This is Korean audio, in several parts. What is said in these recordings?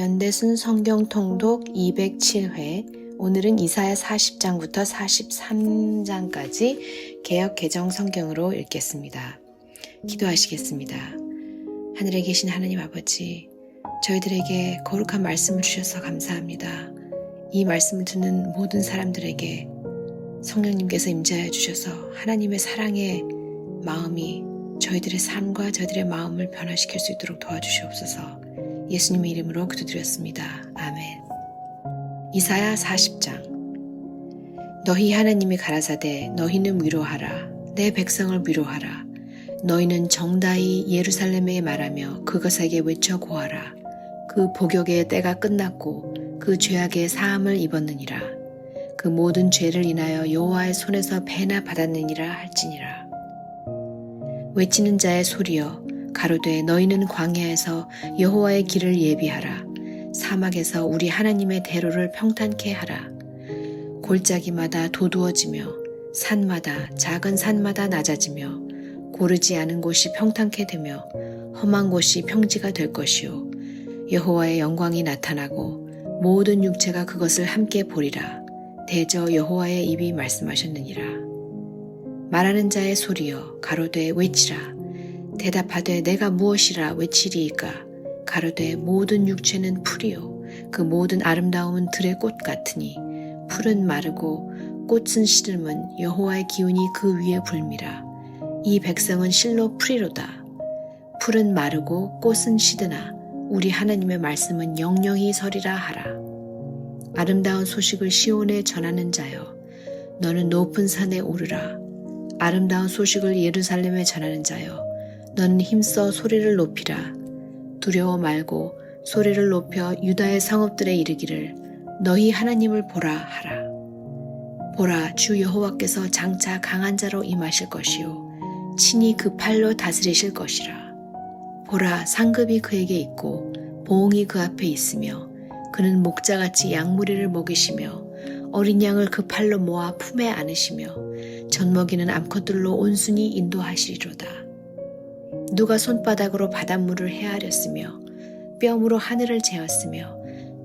연대순 성경 통독 207회 오늘은 이사야 40장부터 43장까지 개역 개정 성경으로 읽겠습니다. 기도하시겠습니다. 하늘에 계신 하나님 아버지, 저희들에게 거룩한 말씀을 주셔서 감사합니다. 이 말씀을 듣는 모든 사람들에게 성령님께서 임재하여 주셔서 하나님의 사랑의 마음이 저희들의 삶과 저희들의 마음을 변화시킬 수 있도록 도와주시옵소서. 예수님의 이름으로 기도드렸습니다. 아멘. 이사야 40장. 너희 하나님이 가라사대 너희는 위로하라. 내 백성을 위로하라. 너희는 정다이 예루살렘에 말하며 그것에게 외쳐 고하라. 그 복역의 때가 끝났고 그 죄악의 사함을 입었느니라. 그 모든 죄를 인하여 여호와의 손에서 배나 받았느니라 할지니라. 외치는 자의 소리여 가로되 너희는 광야에서 여호와의 길을 예비하라. 사막에서 우리 하나님의 대로를 평탄케 하라. 골짜기마다 도두어지며 산마다 작은 산마다 낮아지며 고르지 않은 곳이 평탄케 되며 험한 곳이 평지가 될 것이요. 여호와의 영광이 나타나고 모든 육체가 그것을 함께 보리라. 대저 여호와의 입이 말씀하셨느니라. 말하는 자의 소리여 가로되 외치라 대답하되 내가 무엇이라 외치리이까? 가로되 모든 육체는 풀이요. 그 모든 아름다움은 들의 꽃 같으니 풀은 마르고 꽃은 시들면 여호와의 기운이 그 위에 불미라. 이 백성은 실로 풀이로다. 풀은 마르고 꽃은 시드나 우리 하나님의 말씀은 영영히 서리라 하라. 아름다운 소식을 시온에 전하는 자여 너는 높은 산에 오르라. 아름다운 소식을 예루살렘에 전하는 자여 너는 힘써 소리를 높이라. 두려워 말고 소리를 높여 유다의 성읍들에 이르기를 너희 하나님을 보라 하라. 보라 주 여호와께서 장차 강한 자로 임하실 것이요 친히 그 팔로 다스리실 것이라. 보라 상급이 그에게 있고 보응이 그 앞에 있으며 그는 목자같이 양무리를 먹이시며 어린 양을 그 팔로 모아 품에 안으시며 젖먹이는 암컷들로 온순히 인도하시리로다. 누가 손바닥으로 바닷물을 헤아렸으며 뼘으로 하늘을 재었으며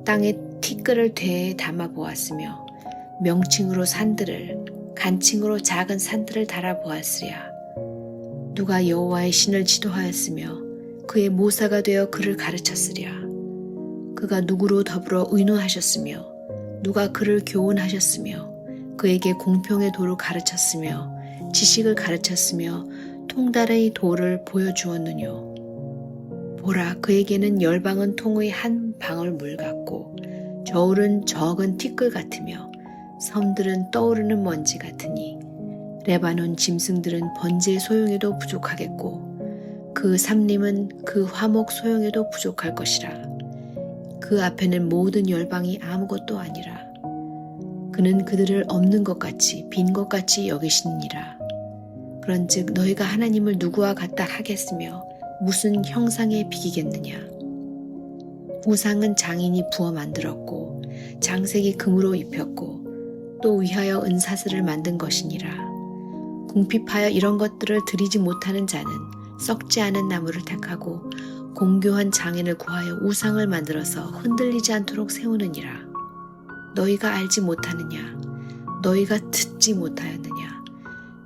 땅에 티끌을 되에 담아 보았으며 명칭으로 산들을 간칭으로 작은 산들을 달아 보았으랴. 누가 여호와의 신을 지도하였으며 그의 모사가 되어 그를 가르쳤으랴. 그가 누구로 더불어 의논하셨으며 누가 그를 교훈하셨으며 그에게 공평의 도를 가르쳤으며 지식을 가르쳤으며 통달의 도를 보여주었느뇨. 보라 그에게는 열방은 통의 한 방울 물 같고 저울은 적은 티끌 같으며 섬들은 떠오르는 먼지 같으니 레바논 짐승들은 번제 소용에도 부족하겠고 그 삼림은 그 화목 소용에도 부족할 것이라 그 앞에는 모든 열방이 아무것도 아니라 그는 그들을 없는 것 같이 빈 것 같이 여기시니라 그런즉 너희가 하나님을 누구와 같다 하겠으며 무슨 형상에 비기겠느냐? 우상은 장인이 부어 만들었고 장색이 금으로 입혔고 또 위하여 은사슬을 만든 것이니라. 궁핍하여 이런 것들을 드리지 못하는 자는 썩지 않은 나무를 택하고 공교한 장인을 구하여 우상을 만들어서 흔들리지 않도록 세우느니라. 너희가 알지 못하느냐? 너희가 듣지 못하였느냐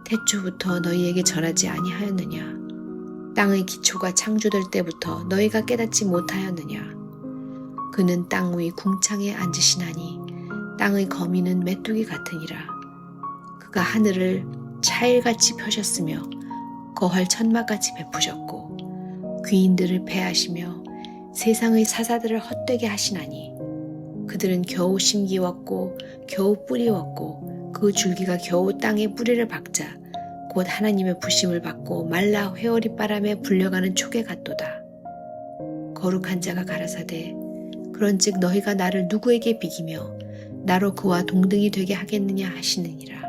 태초부터 너희에게 전하지 아니하였느냐? 땅의 기초가 창조될 때부터 너희가 깨닫지 못하였느냐? 그는 땅 위 궁창에 앉으시나니 땅의 거미는 메뚜기 같으니라. 그가 하늘을 차일같이 펴셨으며 거할 천막같이 베푸셨고 귀인들을 패하시며 세상의 사사들을 헛되게 하시나니 그들은 겨우 심기웠고 겨우 뿌리웠고 그 줄기가 겨우 땅에 뿌리를 박자 곧 하나님의 부심을 받고 말라 회오리 바람에 불려가는 촉에 같도다. 거룩한 자가 가라사대 그런즉 너희가 나를 누구에게 비기며 나로 그와 동등이 되게 하겠느냐 하시느니라.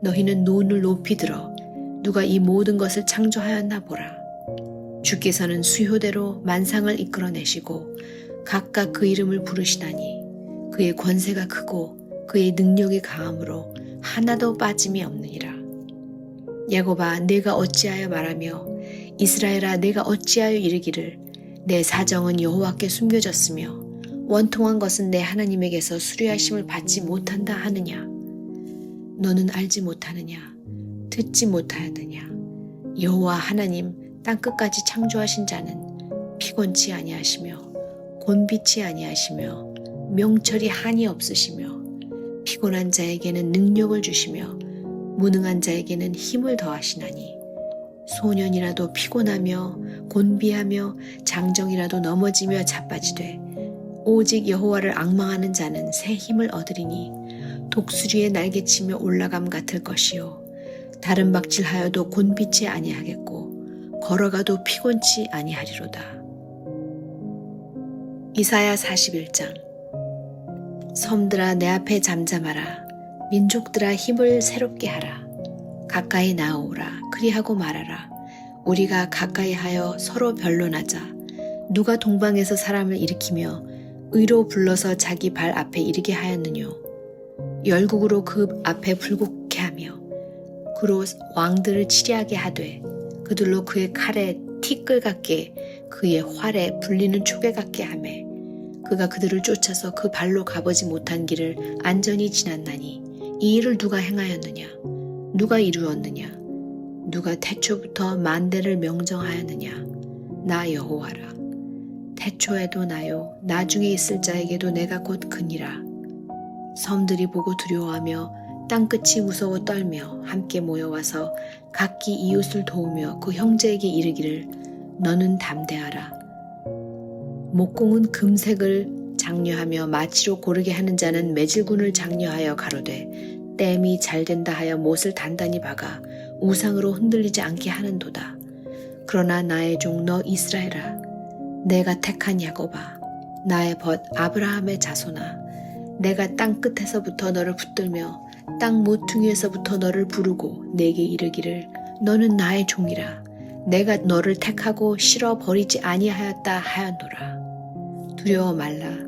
너희는 눈을 높이 들어 누가 이 모든 것을 창조하였나 보라. 주께서는 수효대로 만상을 이끌어내시고 각각 그 이름을 부르시나니 그의 권세가 크고 그의 능력이 강함으로 하나도 빠짐이 없느니라. 야곱아 내가 어찌하여 말하며 이스라엘아 내가 어찌하여 이르기를 내 사정은 여호와께 숨겨졌으며 원통한 것은 내 하나님에게서 수리하심을 받지 못한다 하느냐? 너는 알지 못하느냐? 듣지 못하느냐? 여호와 하나님 땅 끝까지 창조하신 자는 피곤치 아니하시며 곤비치 아니하시며 명철이 한이 없으시며 피곤한 자에게는 능력을 주시며 무능한 자에게는 힘을 더하시나니 소년이라도 피곤하며 곤비하며 장정이라도 넘어지며 자빠지되 오직 여호와를 악망하는 자는 새 힘을 얻으리니 독수리의 날개치며 올라감 같을 것이요. 다른 박질하여도 곤비치 아니하겠고 걸어가도 피곤치 아니하리로다. 이사야 41장. 섬들아 내 앞에 잠잠하라 민족들아 힘을 새롭게 하라. 가까이 나오라. 그리하고 말하라. 우리가 가까이 하여 서로 변론하자. 누가 동방에서 사람을 일으키며 의로 불러서 자기 발 앞에 이르게 하였느뇨? 열국으로 그 앞에 불국케 하며 그로 왕들을 치리하게 하되 그들로 그의 칼에 티끌 같게 그의 활에 불리는 초계 같게 하매 그가 그들을 쫓아서 그 발로 가보지 못한 길을 안전히 지났나니 이 일을 누가 행하였느냐? 누가 이루었느냐? 누가 태초부터 만대를 명정하였느냐? 나 여호와라. 태초에도 나요. 나중에 있을 자에게도 내가 곧 그니라. 섬들이 보고 두려워하며 땅끝이 무서워 떨며 함께 모여와서 각기 이웃을 도우며 그 형제에게 이르기를 너는 담대하라. 목공은 금색을 장려하며 마치로 고르게 하는 자는 매질군을 장려하여 가로되 땜이 잘 된다 하여 못을 단단히 박아 우상으로 흔들리지 않게 하는도다. 그러나 나의 종 너 이스라엘아 내가 택한 야곱아 나의 벗 아브라함의 자손아 내가 땅 끝에서부터 너를 붙들며 땅 모퉁이에서부터 너를 부르고 내게 이르기를 너는 나의 종이라. 내가 너를 택하고 실어 버리지 아니하였다 하였노라. 두려워 말라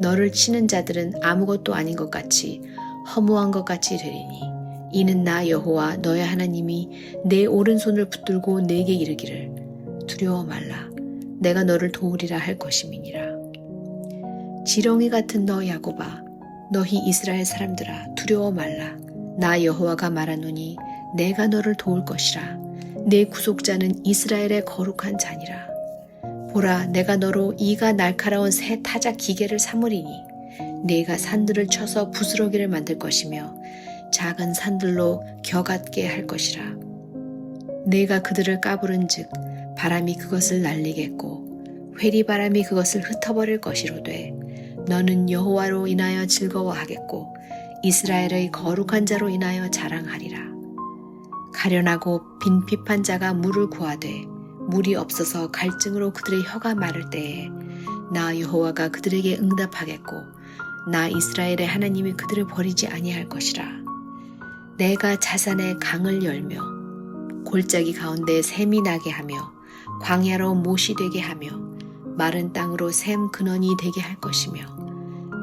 너를 치는 자들은 아무것도 아닌 것 같이 허무한 것 같이 되리니 이는 나 여호와 너의 하나님이 내 오른손을 붙들고 내게 이르기를 두려워 말라. 내가 너를 도우리라 할 것임이니라. 지렁이 같은 너 야곱아 너희 이스라엘 사람들아 두려워 말라. 나 여호와가 말하노니 내가 너를 도울 것이라. 내 구속자는 이스라엘의 거룩한 자니라 보라 내가 너로 이가 날카로운 새 타작 기계를 삼으리니 내가 산들을 쳐서 부스러기를 만들 것이며 작은 산들로 겨같게 할 것이라 내가 그들을 까부른즉 바람이 그것을 날리겠고 회리 바람이 그것을 흩어버릴 것이로되 너는 여호와로 인하여 즐거워하겠고 이스라엘의 거룩한 자로 인하여 자랑하리라. 가련하고 빈핍한 자가 물을 구하되 물이 없어서 갈증으로 그들의 혀가 마를 때에 나 여호와가 그들에게 응답하겠고 나 이스라엘의 하나님이 그들을 버리지 아니할 것이라. 내가 자산의 강을 열며 골짜기 가운데 샘이 나게 하며 광야로 못이 되게 하며 마른 땅으로 샘 근원이 되게 할 것이며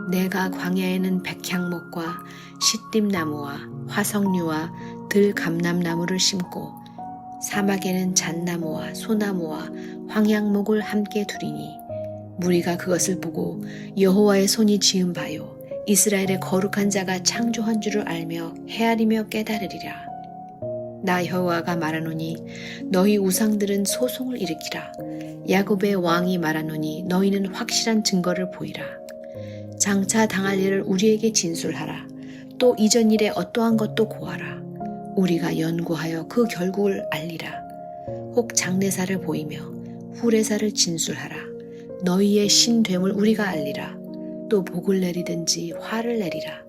내가 광야에는 백향목과 시띠나무와 화석류와 들감람나무를 심고 사막에는 잣나무와 소나무와 황양목을 함께 두리니 무리가 그것을 보고 여호와의 손이 지은 바요 이스라엘의 거룩한 자가 창조한 줄을 알며 헤아리며 깨달으리라. 나 여호와가 말하노니 너희 우상들은 소송을 일으키라. 야곱의 왕이 말하노니 너희는 확실한 증거를 보이라. 장차 당할 일을 우리에게 진술하라. 또 이전 일에 어떠한 것도 고하라 우리가 연구하여 그 결국을 알리라. 혹 장례사를 보이며 후레사를 진술하라. 너희의 신됨을 우리가 알리라. 또 복을 내리든지 화를 내리라.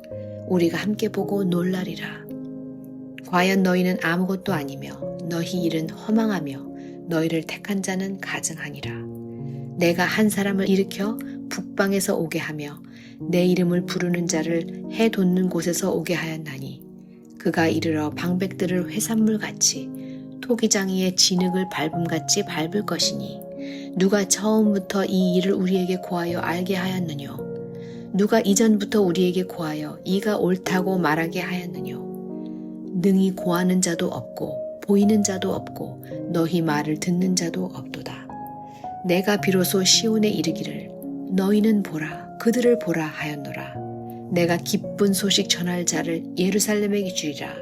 우리가 함께 보고 놀라리라. 과연 너희는 아무것도 아니며 너희 일은 허망하며 너희를 택한 자는 가증하니라. 내가 한 사람을 일으켜 북방에서 오게 하며 내 이름을 부르는 자를 해 돋는 곳에서 오게 하였나니 그가 이르러 방백들을 회산물 같이 토기장이의 진흙을 밟음같이 밟을 것이니 누가 처음부터 이 일을 우리에게 고하여 알게 하였느뇨? 누가 이전부터 우리에게 고하여 이가 옳다고 말하게 하였느뇨? 능히 고하는 자도 없고 보이는 자도 없고 너희 말을 듣는 자도 없도다. 내가 비로소 시온에 이르기를 너희는 보라 그들을 보라 하였노라 내가 기쁜 소식 전할 자를 예루살렘에게 주리라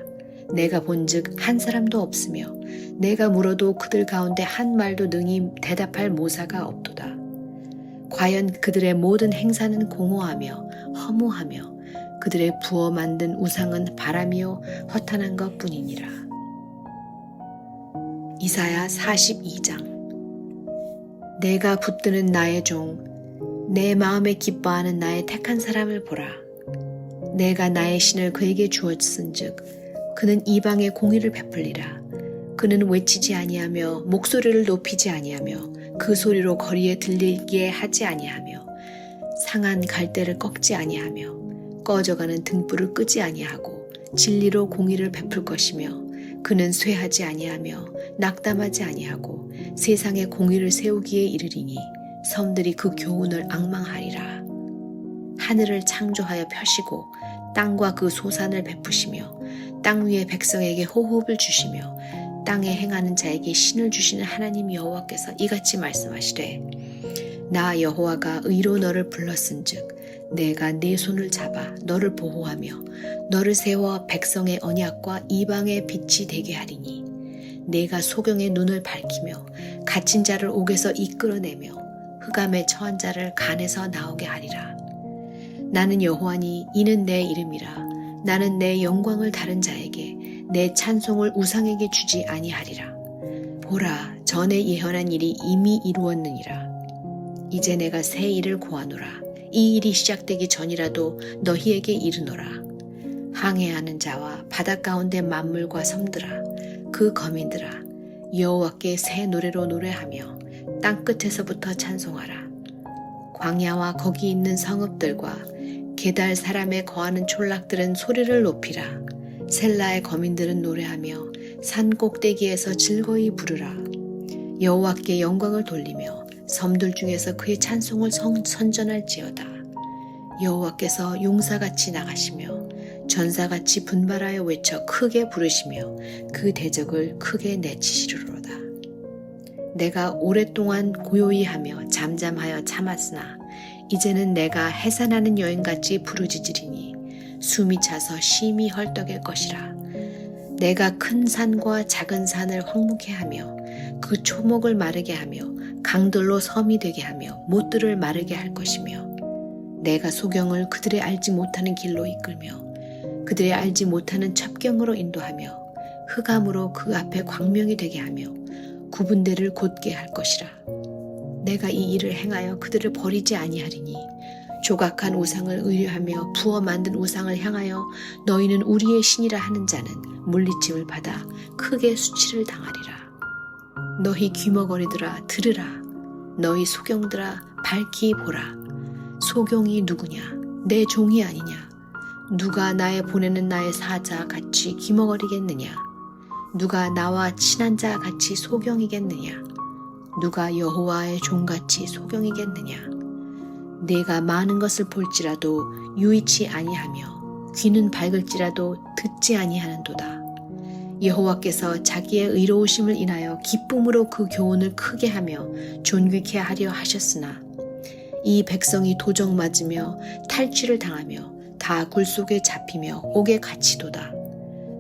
내가 본즉 한 사람도 없으며 내가 물어도 그들 가운데 한 말도 능히 대답할 모사가 없도다 과연 그들의 모든 행사는 공허하며 허무하며 그들의 부어 만든 우상은 바람이요 허탄한 것 뿐이니라. 이사야 42장 내가 붙드는 나의 종, 내 마음에 기뻐하는 나의 택한 사람을 보라. 내가 나의 신을 그에게 주었은즉 그는 이방의 공의를 베풀리라. 그는 외치지 아니하며 목소리를 높이지 아니하며 그 소리로 거리에 들리게 하지 아니하며 상한 갈대를 꺾지 아니하며 꺼져가는 등불을 끄지 아니하고 진리로 공의를 베풀 것이며 그는 쇠하지 아니하며 낙담하지 아니하고 세상에 공의를 세우기에 이르리니 섬들이 그 교훈을 악망하리라 하늘을 창조하여 펴시고 땅과 그 소산을 베푸시며 땅 위의 백성에게 호흡을 주시며 땅에 행하는 자에게 신을 주시는 하나님 여호와께서 이같이 말씀하시되 나 여호와가 의로 너를 불렀은즉 내가 네 손을 잡아 너를 보호하며 너를 세워 백성의 언약과 이방의 빛이 되게 하리니 내가 소경의 눈을 밝히며 갇힌 자를 옥에서 이끌어내며 흑암에 처한 자를 간에서 나오게 하리라 나는 여호와니 이는 내 이름이라. 나는 내 영광을 다른 자에게 내 찬송을 우상에게 주지 아니하리라. 보라 전에 예언한 일이 이미 이루었느니라. 이제 내가 새 일을 고하노라. 이 일이 시작되기 전이라도 너희에게 이르노라. 항해하는 자와 바닷 가운데 만물과 섬들아 그 거민들아 여호와께 새 노래로 노래하며 땅 끝에서부터 찬송하라. 광야와 거기 있는 성읍들과 게달 사람의 거하는 촌락들은 소리를 높이라. 셀라의 거민들은 노래하며 산 꼭대기에서 즐거이 부르라. 여호와께 영광을 돌리며 섬들 중에서 그의 찬송을 성, 선전할지어다. 여호와께서 용사같이 나가시며 전사같이 분발하여 외쳐 크게 부르시며 그 대적을 크게 내치시리로다. 내가 오랫동안 고요히 하며 잠잠하여 참았으나 이제는 내가 해산하는 여인같이 부르짖으리니 숨이 차서 심히 헐떡일 것이라. 내가 큰 산과 작은 산을 황무케 하며 그 초목을 마르게 하며 강들로 섬이 되게 하며 못들을 마르게 할 것이며 내가 소경을 그들의 알지 못하는 길로 이끌며 그들의 알지 못하는 첩경으로 인도하며 흑암으로 그 앞에 광명이 되게 하며 구분대를 곧게 할 것이라 내가 이 일을 행하여 그들을 버리지 아니하리니 조각한 우상을 의뢰하며 부어 만든 우상을 향하여 너희는 우리의 신이라 하는 자는 물리침을 받아 크게 수치를 당하리라. 너희 귀머거리들아 들으라. 너희 소경들아 밝히 보라. 소경이 누구냐? 내 종이 아니냐? 누가 나의 보내는 나의 사자 같이 귀머거리겠느냐? 누가 나와 친한 자 같이 소경이겠느냐? 누가 여호와의 종같이 소경이겠느냐? 내가 많은 것을 볼지라도 유의치 아니하며 귀는 밝을지라도 듣지 아니하는도다. 여호와께서 자기의 의로우심을 인하여 기쁨으로 그 교훈을 크게 하며 존귀케 하려 하셨으나 이 백성이 도적 맞으며 탈취를 당하며 다 굴 속에 잡히며 옥에 갇히도다.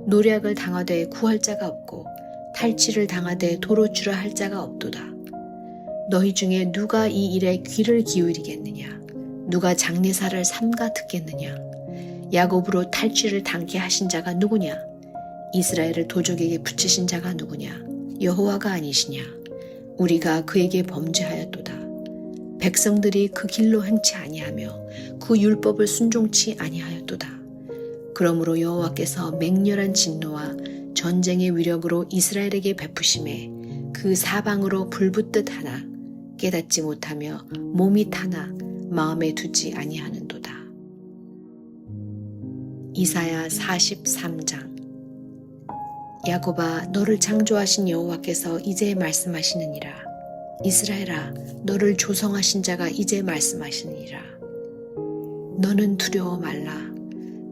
노략을 당하되 구할 자가 없고 탈취를 당하되 도로 주라 할 자가 없도다. 너희 중에 누가 이 일에 귀를 기울이겠느냐? 누가 장례사를 삼가 듣겠느냐? 야곱으로 탈취를 당케 하신 자가 누구냐? 이스라엘을 도적에게 붙이신 자가 누구냐? 여호와가 아니시냐? 우리가 그에게 범죄하였도다. 백성들이 그 길로 행치 아니하며 그 율법을 순종치 아니하였도다. 그러므로 여호와께서 맹렬한 진노와 전쟁의 위력으로 이스라엘에게 베푸심에 그 사방으로 불붙듯 하나 깨닫지 못하며 몸이 타나 마음에 두지 아니하는도다. 이사야 43장. 야곱아 너를 창조하신 여호와께서 이제 말씀하시느니라. 이스라엘아 너를 조성하신 자가 이제 말씀하시느니라. 너는 두려워 말라.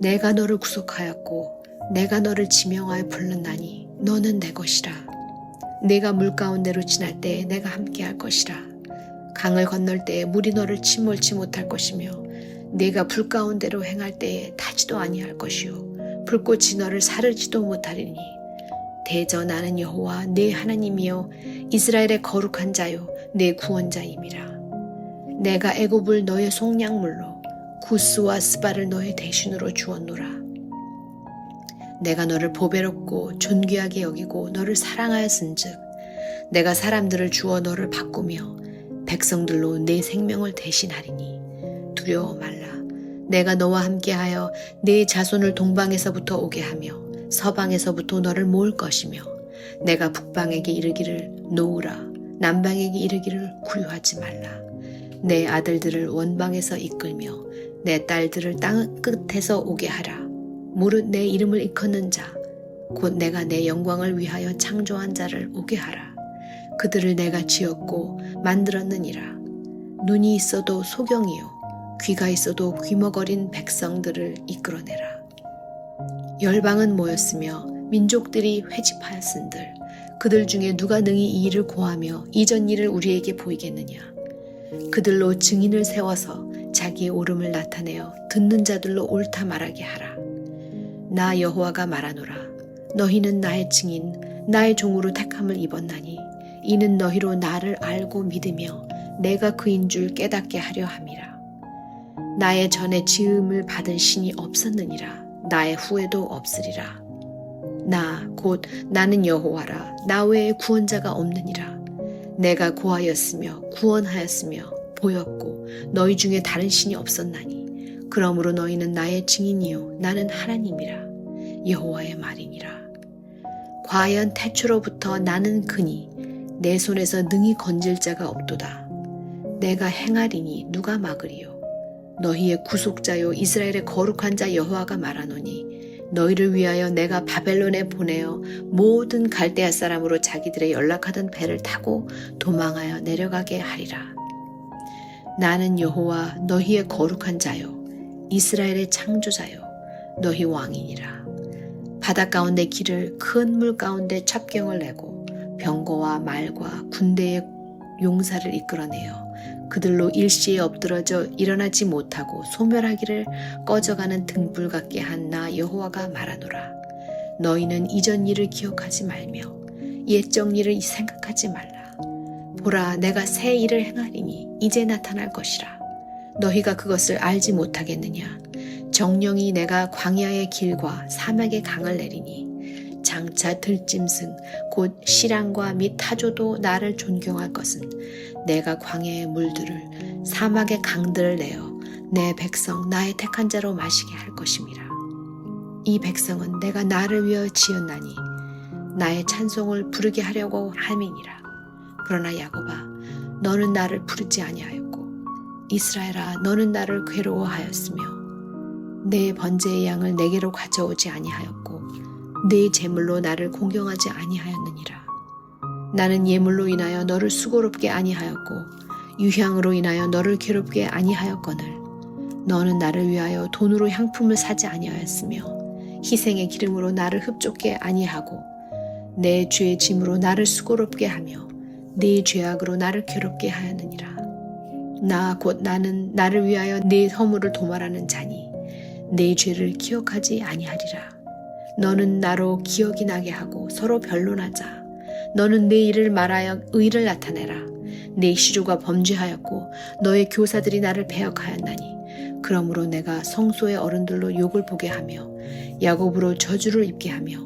내가 너를 구속하였고 내가 너를 지명하여 불렀나니 너는 내 것이라. 내가 물 가운데로 지날 때에 내가 함께할 것이라 강을 건널 때에 물이 너를 침몰치 못할 것이며 내가 불 가운데로 행할 때에 타지도 아니할 것이요. 불꽃이 너를 사르지도 못하리니. 대저 나는 여호와 내 하나님이요. 이스라엘의 거룩한 자요 내 구원자임이라. 내가 애굽을 너의 속량물로 구스와 스바를 너의 대신으로 주었노라. 내가 너를 보배롭고 존귀하게 여기고 너를 사랑하였은즉 내가 사람들을 주어 너를 바꾸며 백성들로 내 생명을 대신하리니 두려워 말라. 내가 너와 함께하여 내 자손을 동방에서부터 오게 하며 서방에서부터 너를 모을 것이며 내가 북방에게 이르기를 놓으라. 남방에게 이르기를 구류하지 말라. 내 아들들을 원방에서 이끌며 내 딸들을 땅 끝에서 오게 하라. 무릇 내 이름을 일컫는 자 곧 내가 내 영광을 위하여 창조한 자를 오게 하라 그들을 내가 지었고 만들었느니라. 눈이 있어도 소경이요 귀가 있어도 귀머거린 백성들을 이끌어내라. 열방은 모였으며 민족들이 회집하였은들 그들 중에 누가 능히 이 일을 고하며 이전 일을 우리에게 보이겠느냐? 그들로 증인을 세워서 자기의 옳음을 나타내어 듣는 자들로 옳다 말하게 하라. 나 여호와가 말하노라. 너희는 나의 증인 나의 종으로 택함을 입었나니 이는 너희로 나를 알고 믿으며 내가 그인 줄 깨닫게 하려 함이라 나의 전에 지음을 받은 신이 없었느니라 나의 후에도 없으리라. 나 곧 나는 여호와라. 나 외에 구원자가 없느니라. 내가 고하였으며 구원하였으며 보였고 너희 중에 다른 신이 없었나니 그러므로 너희는 나의 증인이요 나는 하나님이라 여호와의 말이니라. 과연 태초로부터 나는 그니 내 손에서 능히 건질 자가 없도다. 내가 행하리니 누가 막으리요 너희의 구속자요 이스라엘의 거룩한 자 여호와가 말하노니 너희를 위하여 내가 바벨론에 보내어 모든 갈대아 사람으로 자기들의 연락하던 배를 타고 도망하여 내려가게 하리라. 나는 여호와 너희의 거룩한 자요 이스라엘의 창조자요 너희 왕이니라. 바다 가운데 길을 큰 물 가운데 첩경을 내고 병거와 말과 군대의 용사를 이끌어내어 그들로 일시에 엎드러져 일어나지 못하고 소멸하기를 꺼져가는 등불 같게 한 나 여호와가 말하노라. 너희는 이전 일을 기억하지 말며 옛적 일을 생각하지 말라. 보라, 내가 새 일을 행하리니 이제 나타날 것이라. 너희가 그것을 알지 못하겠느냐? 정령이 내가 광야의 길과 사막의 강을 내리니 장차 들짐승 곧 시랑과 및 타조도 나를 존경할 것은 내가 광야의 물들을 사막의 강들을 내어 내 백성 나의 택한 자로 마시게 할 것임이라. 이 백성은 내가 나를 위하여 지었나니 나의 찬송을 부르게 하려고 함이니라. 그러나 야곱아 너는 나를 부르지 아니하였고 이스라엘아 너는 나를 괴로워하였으며 내 번제의 양을 내게로 가져오지 아니하였고 내 제물로 나를 공경하지 아니하였느니라. 나는 예물로 인하여 너를 수고롭게 아니하였고 유향으로 인하여 너를 괴롭게 아니하였거늘. 너는 나를 위하여 돈으로 향품을 사지 아니하였으며 희생의 기름으로 나를 흡족게 아니하고 내 죄의 짐으로 나를 수고롭게 하며 네 죄악으로 나를 괴롭게 하였느니라. 나 곧 나는 나를 위하여 네 허물을 도말하는 자니 내 죄를 기억하지 아니하리라 너는 나로 기억이 나게 하고 서로 변론하자 너는 내 일을 말하여 의를 나타내라. 내 시조가 범죄하였고 너의 교사들이 나를 배역하였나니 그러므로 내가 성소의 어른들로 욕을 보게 하며 야곱으로 저주를 입게 하며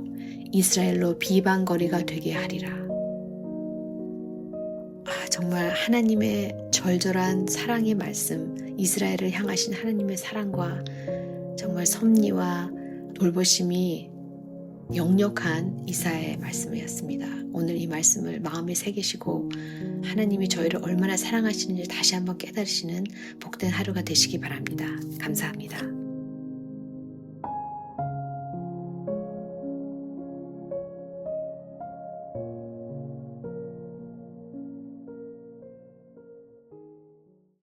이스라엘로 비방거리가 되게 하리라. 아, 정말 하나님의 절절한 사랑의 말씀, 이스라엘을 향하신 하나님의 사랑과 정말 섭리와 돌보심이 역력한 이사의 말씀이었습니다. 오늘 이 말씀을 마음에 새기시고 하나님이 저희를 얼마나 사랑하시는지 다시 한번 깨달으시는 복된 하루가 되시기 바랍니다. 감사합니다.